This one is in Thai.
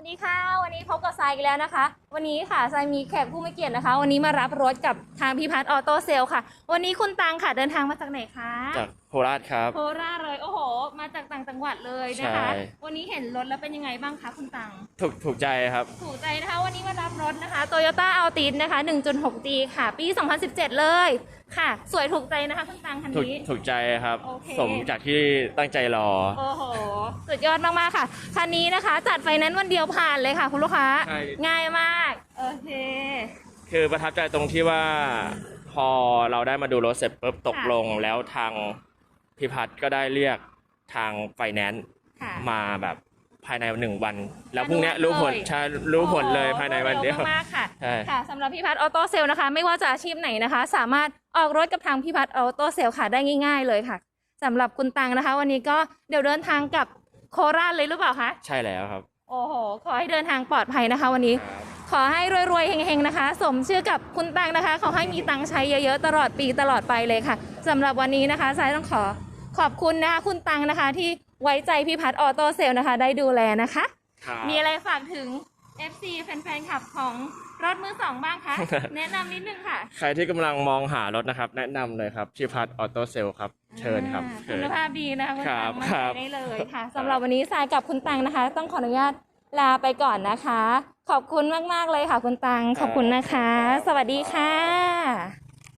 สวัสดีค่ะ วันนี้พบกับทรายอีกแล้วนะคะ วันนี้ค่ะทรายมีแขกผู้ไม่เกียรตินะคะ วันนี้มารับรถกับทางพิพัฒน์ออโต้เซลค่ะ วันนี้คุณตังค่ะเดินทางมาจากไหนคะจากโคราชครับ โคราชเลยโอ้โห มาจากต่างจังหวัดเลยนะคะใช่วันนี้เห็นรถแล้วเป็นยังไงบ้างคะคุณตังถูกถูกใจครับ ถูกใจนะคะ วันนี้มารับรถนะคะ Toyota Altis นะคะ 1.6G ค่ะ ปี 2017 เลยค่ะ สวยถูกใจนะคะคุณตังคันถูกนี้ถูกใจครับโอเคสมจากที่ตั้งใจรอ โอ้โหสุด ยอดมากๆค่ะ คันนี้นะคะ จัดไฟแนนซ์วันเดียวผ่านเลยค่ะ คุณลูกค้า ใช่ ง่ายมาก โอเค คือประทับใจตรงที่ว่าพอเราได้มาดูรถเสร็จปุ๊บตกลงแล้วทางพิพัฒน์ก็ได้เรียกทางไฟแนนซ์ค่ะ มาแบบภายในหนึ่งวัน แล้วอนุพรุ่งเนี้ยมัติรู้ผลเลยใช่รู้ผลเลยโอ้โหภายในวันเดียวรมากๆค่ะ ใช่ ค่ะสำหรับพี่พัฒน์ออโต้เซลนะคะ ไม่ว่าจะอาชีพไหนนะคะ สามารถออกรถกับทางพี่พัฒน์ออโต้เซลค่ะได้ง่าย ๆ เลยค่ะสำหรับคุณตังนะคะ วันนี้ก็เดี๋ยวเดินทางกลับ โคราชเลยหรือเปล่าคะ ใช่แล้วครับ โอ้โห ขอให้เดินทางปลอดภัยนะคะ วันนี้ ขอให้รวยๆเฮงๆนะคะ สมชื่อกับคุณตังนะคะ ขอให้มีตังค์ใช้เยอะๆ ตลอดปีตลอดไปเลยค่ะสำหรับวันนี้นะคะสายต้องขอขอบคุณนะคะคุณตังนะคะ ที่ไว้ใจพี่พัฒน์ออโต้เซลนะคะ ได้ดูแลนะคะครับมีอะไรฝากถึง FC แฟนๆขับของ รถมือสองบ้างคะแนะนำนิดนึงค่ะ ใครที่กำลังมองหารถนะครับ แนะนำเลยครับพิพัฒน์ออโต้เซลครับ เชิญครับอ่าเชิคุญณภาพดีนะคะคุณครัตับงมาครับ ได้เลยค่ะสำหรับวันนี้สายกับคุณตังนะคะ ต้องขออนุญาตลาไปก่อนนะคะ ขอบคุณมากๆเลยค่ะ คุณตังขอบคุณนะคะ สวัสดีค่ะ